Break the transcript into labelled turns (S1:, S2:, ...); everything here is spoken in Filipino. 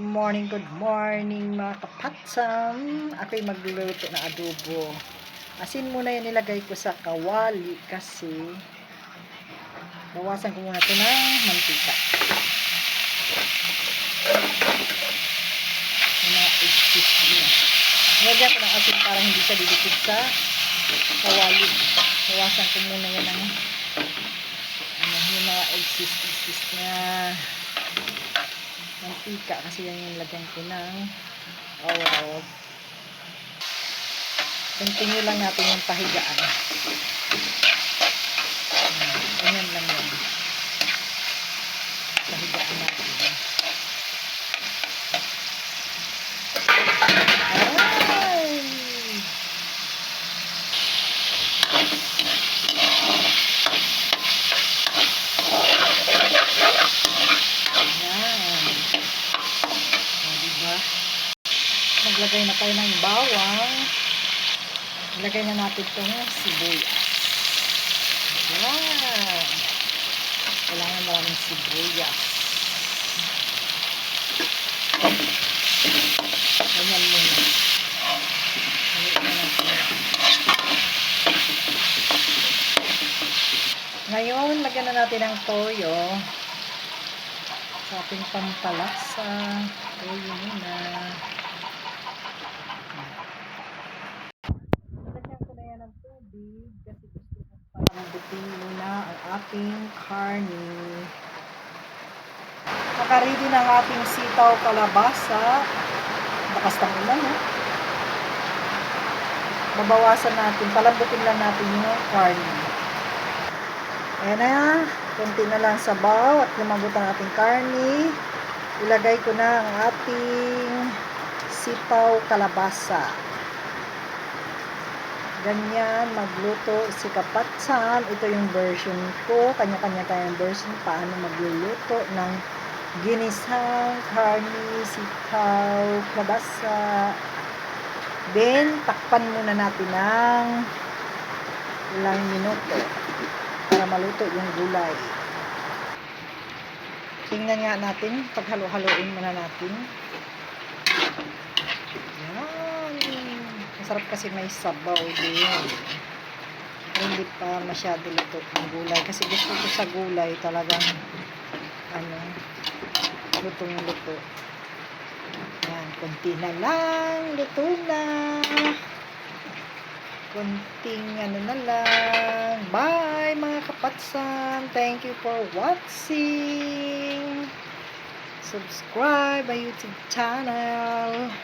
S1: morning, good morning mga kapatsam. Ako'y magluluto ng adobo. Asin muna yan nilagay ko sa kawali kasi bawasan ko muna ito ng mantika. Mga eggs niya. Nilagyan ko ng asin para hindi siya didikit sa kawali. Bawasan ko muna yan ng ano, yung mga eggs niya mantika kasi yan yung lagyan ko ng awaw. Continue lang natin yung pahigaan. Ayan, Ganyan lang yan. Pahigaan natin. Ay! Maglagay na tayo ng bawang. Ilagay na natin itong sibuyas. Ayan. Kailangan maraming sibuyas. Ganyan muna. Ngayon, lagyan na natin ng toyo sa ating pampalasa. Toyo muna. Lagyan ko na yan ng tubig kasi gusto ko palambutin muna ang ating karne. Nakaready na ang ating sitaw kalabasa. Bakas ng ulan, eh. Babawasan natin, palambutin lang natin yung karne. Ayan na, kunti na lang sabaw at lumambot ang ating karne. Ilagay ko na ang ating sitaw kalabasa. Ganyan, magluto si Kapatsan. Ito yung version ko. Kanya-kanya tayong version paano magluluto ng ginisang karne, sitaw, kalabasa. Then, takpan muna natin ng ilang minuto para maluto yung gulay. Tingnan nga natin, paghalo-haloin muna natin. Yan. Masarap kasi may sabaw din. Hindi pa masyado luto ang gulay. Kasi gusto ko sa gulay talagang ano, lutong luto. Yan, konti na lang. Luto na. Konting ano na lang. Bye mga kapatsan. Thank you for watching. Subscribe my YouTube channel.